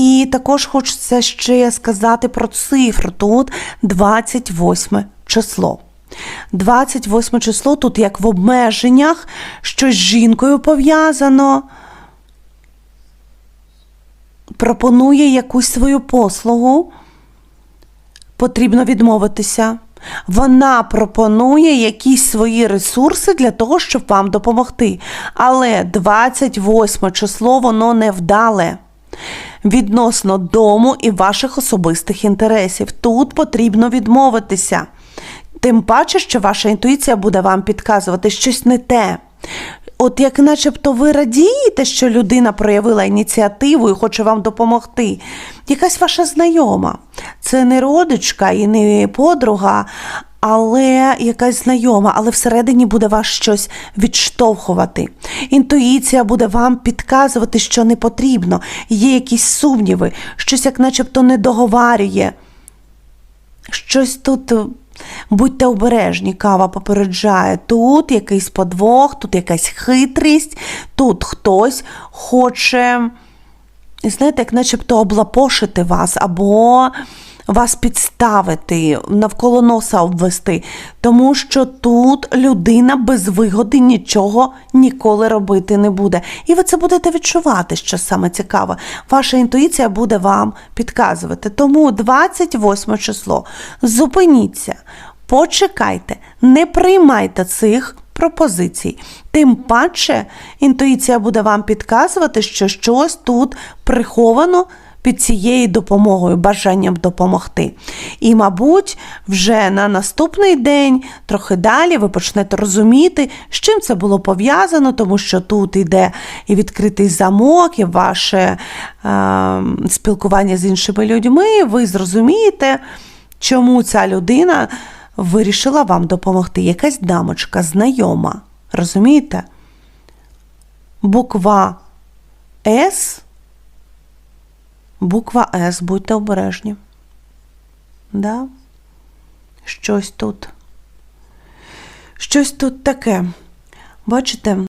І також хочеться ще сказати про цифру. Тут 28 число. 28 число тут як в обмеженнях, щось з жінкою пов'язано. Пропонує якусь свою послугу, потрібно відмовитися. Вона пропонує якісь свої ресурси для того, щоб вам допомогти. Але 28 число воно невдале відносно дому і ваших особистих інтересів. Тут потрібно відмовитися. Тим паче, що ваша інтуїція буде вам підказувати щось не те. От як начебто ви радієте, що людина проявила ініціативу і хоче вам допомогти. Якась ваша знайома. Це не родичка і не подруга, але якась знайома, але всередині буде вас щось відштовхувати. Інтуїція буде вам підказувати, що не потрібно. Є якісь сумніви, щось як начебто не договарює. Щось тут. Будьте обережні, кава попереджає. Тут якийсь подвох, тут якась хитрість, тут хтось хоче, знаєте, як начебто облапошити вас або вас підставити, навколо носа обвести. Тому що тут людина без вигоди нічого ніколи робити не буде. І ви це будете відчувати, що саме цікаве. Ваша інтуїція буде вам підказувати. Тому 28 число. Зупиніться, почекайте, не приймайте цих пропозицій. Тим паче інтуїція буде вам підказувати, що щось тут приховано під цією допомогою, бажанням допомогти. І, мабуть, вже на наступний день, трохи далі, ви почнете розуміти, з чим це було пов'язано, тому що тут йде і відкритий замок, і ваше е, спілкування з іншими людьми. Ви зрозумієте, чому ця людина вирішила вам допомогти. Якась дамочка, знайома. Розумієте? Буква С. Буква С, будьте обережні. Да? Щось тут. Щось тут таке. Бачите?